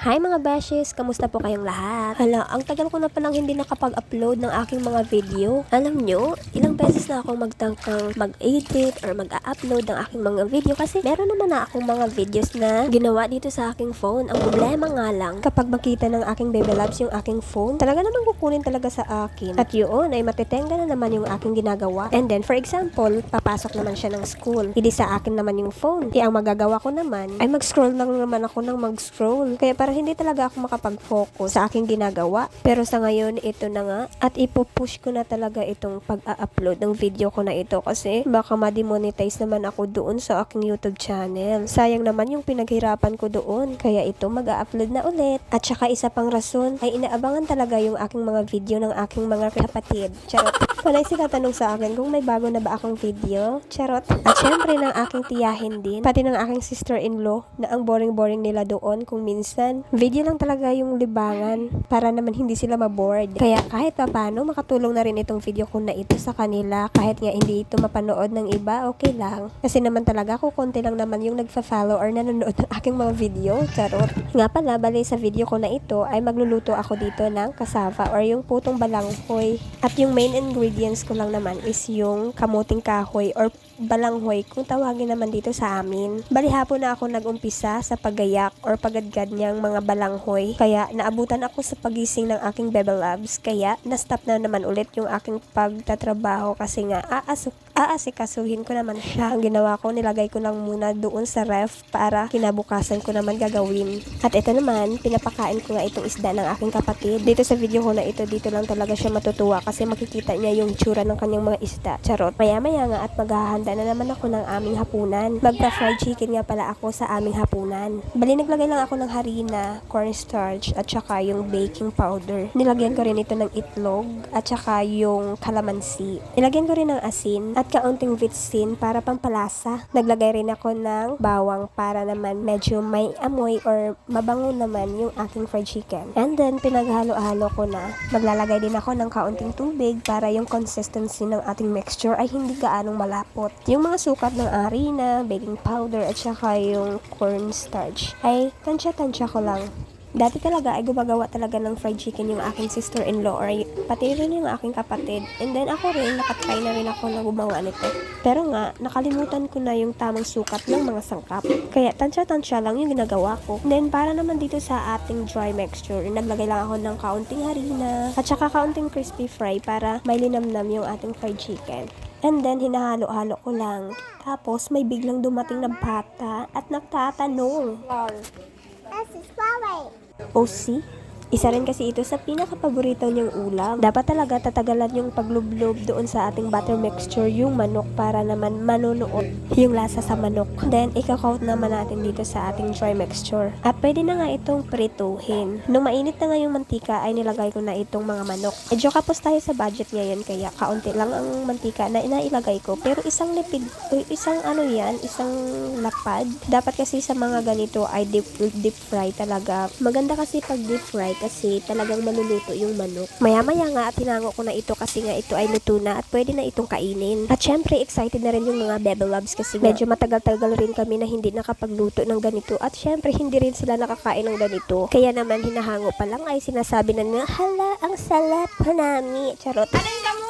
Hi mga beshes! Kamusta po kayong lahat? Hala, ang tagal ko na palang hindi nakapag-upload ng aking mga video. Alam nyo, ilang beses na akong magtangkang mag-edit or mag-upload ng aking mga video kasi meron naman na akong mga videos na ginawa dito sa aking phone. Ang problema nga lang, kapag makita ng aking baby loves yung aking phone, talaga naman kukunin talaga sa akin. At yun ay matitenga na naman yung aking ginagawa. And then, for example, papasok naman siya ng school. Hindi sa akin naman yung phone. Kaya ang magagawa ko naman ay mag-scroll lang naman ako ng mag-scroll. Kaya parang hindi talaga ako makapag-focus sa aking ginagawa. Pero sa ngayon, ito na nga. At ipupush ko na talaga itong pag-upload ng video ko na ito kasi baka ma-demonetize naman ako doon sa aking YouTube channel. Sayang naman yung pinaghirapan ko doon. Kaya ito mag-upload na ulit. At saka isa pang rason ay inaabangan talaga yung aking mga video ng aking mga kapatid. Charot. Panay sila tanong sa akin kung may bago na ba akong video. Charot. At syempre ng aking tiyahin din. Pati ng aking sister-in-law na ang boring-boring nila doon kung minsan. Video lang talaga yung libangan para naman hindi sila maboard. Kaya kahit pa paano makatulong na rin itong video ko na ito sa kanila. Kahit nga hindi ito mapanood ng iba, okay lang. Kasi naman talaga ako konti lang naman yung nagfa-follow or nanonood ng aking mga video. Charot. Nga pala, bali sa video ko na ito ay magluluto ako dito ng kasava or yung putong balanghoy. At yung main ingredients ko lang naman is yung kamuting kahoy or balanghoy kung tawagin naman dito sa amin. Bali hapon na ako nag-umpisa sa pagayak or pagadgad niyang mga balanghoy. Kaya naabutan ako sa pagising ng aking bebe labs. Kaya na-stop na naman ulit yung aking pagtatrabaho kasi nga aasok aasikasuhin ko naman siya. Ang ginawa ko, nilagay ko lang muna doon sa ref para kinabukasan ko naman gagawin. At ito naman, pinapakain ko nga itong isda ng aking kapatid. Dito sa video ko na ito, dito lang talaga siya matutuwa kasi makikita niya yung tsura ng kanyang mga isda. Charot. Maya-maya nga at maghahanda na naman ako ng aming hapunan. Magpa-fried chicken nga pala ako sa aming hapunan. Bali, naglagay lang ako ng harina, cornstarch, at saka yung baking powder. Nilagyan ko rin ito ng itlog, at saka yung kalamansi. Nilagyan ko rin ng asin, at kaunting vitsin para pampalasa. Naglagay rin ako ng bawang para naman medyo may amoy or mabango naman yung aking fried chicken. And then, pinaghalo-halo ko na. Maglalagay din ako ng kaunting tubig para yung consistency ng ating mixture ay hindi gaanong malapot. Yung mga sukat ng harina, baking powder, at saka yung cornstarch ay tansya-tansya ko lang. Dati talaga ay gumagawa talaga ng fried chicken yung aking sister-in-law or pati rin yung aking kapatid. And then ako rin, nakatry na rin ako na gumawa nito. Pero nga, nakalimutan ko na yung tamang sukat ng mga sangkap. Kaya tansya-tansya lang yung ginagawa ko. And then para naman dito sa ating dry mixture, naglagay lang ako ng kaunting harina at saka kaunting crispy fry para may linamnam yung ating fried chicken. And then, hinahalo-halo ko lang. Tapos, may biglang dumating na bata at nagtatanong. Das É? Ou se Isa rin kasi ito sa pinaka-paborito niyang ulam. Dapat talaga tatagalan yung paglublob doon sa ating butter mixture yung manok para naman manunuot yung lasa sa manok. Then, ikakaut naman natin dito sa ating dry mixture. At pwede na nga itong prituhin. Nung mainit na nga yung mantika, ay nilagay ko na itong mga manok. Medyo kapos tayo sa budget ngayon, kaya kaunti lang ang mantika na inailagay ko. Pero isang lipid, o isang ano yan, isang lapad. Dapat kasi sa mga ganito ay deep, deep fry talaga. Maganda kasi pag deep fry kasi talagang maluluto yung manok. Maya-maya nga at tinango ko na ito kasi nga ito ay luto na at pwede na itong kainin. At syempre excited na rin yung mga bebe loves kasi medyo matagal-tagal rin kami na hindi nakapagluto ng ganito at syempre hindi rin sila nakakain ng ganito. Kaya naman hinahango pa lang ay sinasabi na nila, hala, ang salap, hanami. Charot. Alin ka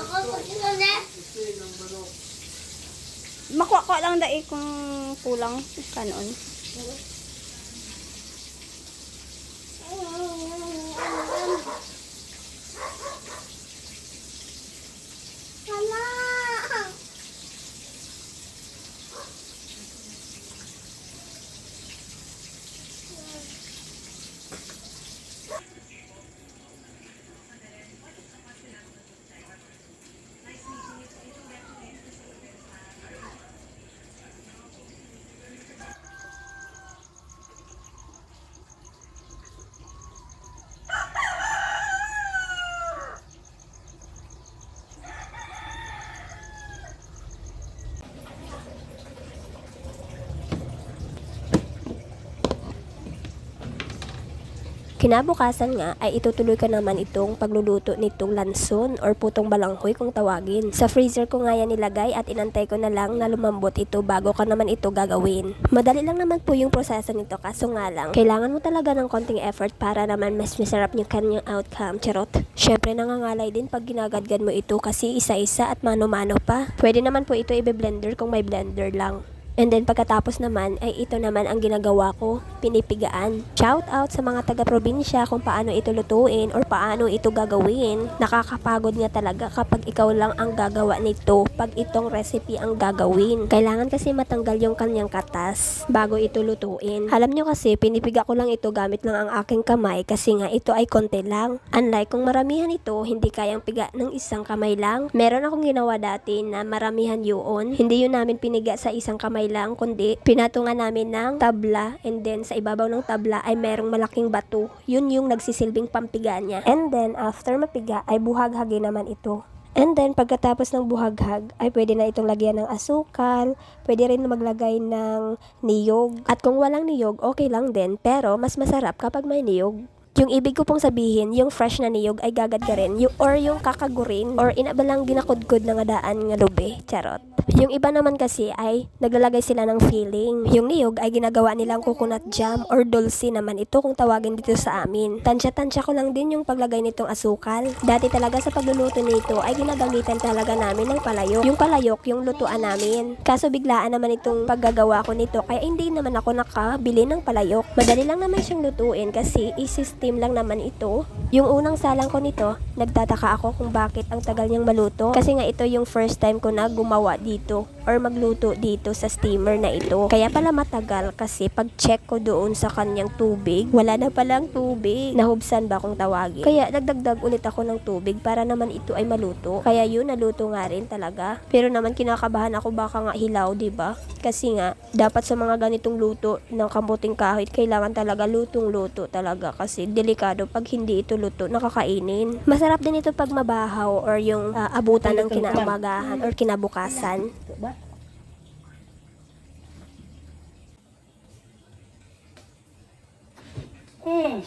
Ako ko Makuha lang dai kung kulang kanon. Kinabukasan nga ay itutuloy ko naman itong pagluluto nitong lanson or putong balanghoy kung tawagin. Sa freezer ko nga yan nilagay at inantay ko na lang na lumambot ito bago ka naman ito gagawin. Madali lang naman po yung proseso nito kaso nga lang, kailangan mo talaga ng konting effort para naman mas masarap yung kanyang outcome. Charot. Syempre nangangalay din pag ginagadgad mo ito kasi isa-isa at mano-mano pa. Pwede naman po ito i-blender kung may blender lang. And then pagkatapos naman ay ito naman ang ginagawa ko, pinipigaan. Shout out sa mga taga-probinsya kung paano ito lutuin or paano ito gagawin. Nakakapagod nga talaga kapag ikaw lang ang gagawa nito pag itong recipe ang gagawin. Kailangan kasi matanggal yung kanyang katas bago ito lutuin. Alam nyo kasi, pinipiga ko lang ito gamit lang ang aking kamay kasi nga ito ay konti lang. Unlike kung maramihan ito, hindi kayang piga ng isang kamay lang. Meron akong ginawa dati na maramihan yun. Hindi yun namin piniga sa isang kamay lang, kundi pinatungan namin ng tabla and then sa ibabaw ng tabla ay merong malaking bato. Yun yung nagsisilbing pampiga niya. And then after mapiga ay buhaghagin naman ito. And then, pagkatapos ng buhaghag, ay pwede na itong lagyan ng asukal, pwede rin maglagay ng niyog. At kung walang niyog, okay lang din, pero mas masarap kapag may niyog. Yung ibig ko pong sabihin, yung fresh na niyog ay gagad ka rin, yung, or yung kakagurin, or inabalang ginakudkod na nga daan nga lube, charot. Yung iba naman kasi ay naglalagay sila ng filling. Yung niyog ay ginagawa nilang coconut jam or dulce naman ito kung tawagin dito sa amin. Tansya-tansya ko lang din yung paglagay nitong asukal. Dati talaga sa pagluluto nito ay ginagamitan talaga namin ng palayok. Yung palayok, yung lutuan namin. Kaso biglaan naman itong paggagawa ko nito kaya hindi naman ako nakabili ng palayok. Madali lang naman siyang lutuin kasi isi-steam lang naman ito. Yung unang salang ko nito, nagtataka ako kung bakit ang tagal niyang maluto. Kasi nga ito yung first time ko na gumawa dito ito. Or magluto dito sa steamer na ito. Kaya pala matagal kasi pag check ko doon sa kanyang tubig, wala na palang tubig. Nahubsan ba kung tawagin? Kaya nagdagdag ulit ako ng tubig para naman ito ay maluto. Kaya yun, naluto nga rin talaga. Pero naman kinakabahan ako baka nga hilaw, 'di ba? Kasi nga, dapat sa mga ganitong luto ng kamuting kahoy, kailangan talaga lutong-luto talaga kasi delikado pag hindi ito luto, nakakainin. Masarap din ito pag mabahaw or yung ah, abutan ng kinaumagahan or kinabukasan. 嗯。